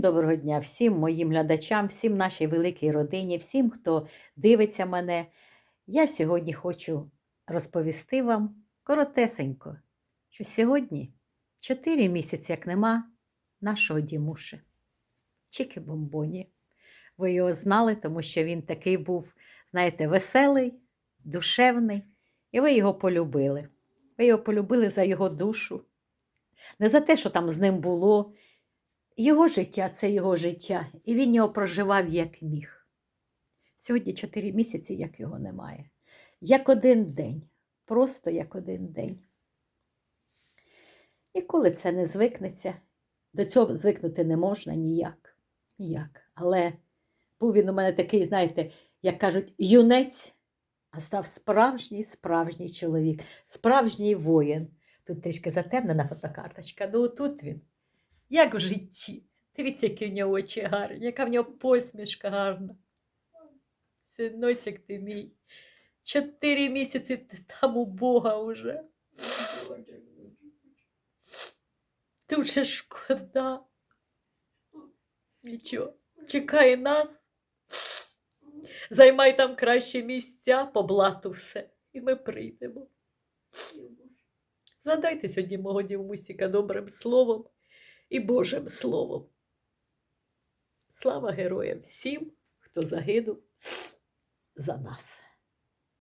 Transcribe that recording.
Доброго дня всім моїм глядачам, всім нашій великій родині, всім, хто дивиться мене. Я сьогодні хочу розповісти вам коротесенько, що сьогодні 4 місяці, як нема нашого Дімуші. Чики бомбоні. Ви його знали, тому що він такий був, знаєте, веселий, душевний, і ви його полюбили. Ви його полюбили за його душу, не за те, що там з ним було. Його життя це його життя, і він його проживав як міг. Сьогодні 4 місяці, як його немає. Як один день, просто як один день. І коли це не звикнеться, до цього звикнути не можна ніяк. ніяк. Але був він у мене такий, знаєте, як кажуть, юнець, а став справжній справжній чоловік, справжній воїн. Тут трішки затемнена фотокарточка, ну тут він. Як в житті. Дивіться, які в нього очі гарні, яка в нього посмішка гарна. Синочок ти мій. Чотири місяці ти там у Бога уже. Дуже шкода. Нічого, чекай нас. Займай там кращі місця, по блату все, і ми прийдемо. Задайте сьогодні мого дівмусіка добрим словом і Божим Словом. Слава героям всім, хто загинув за нас.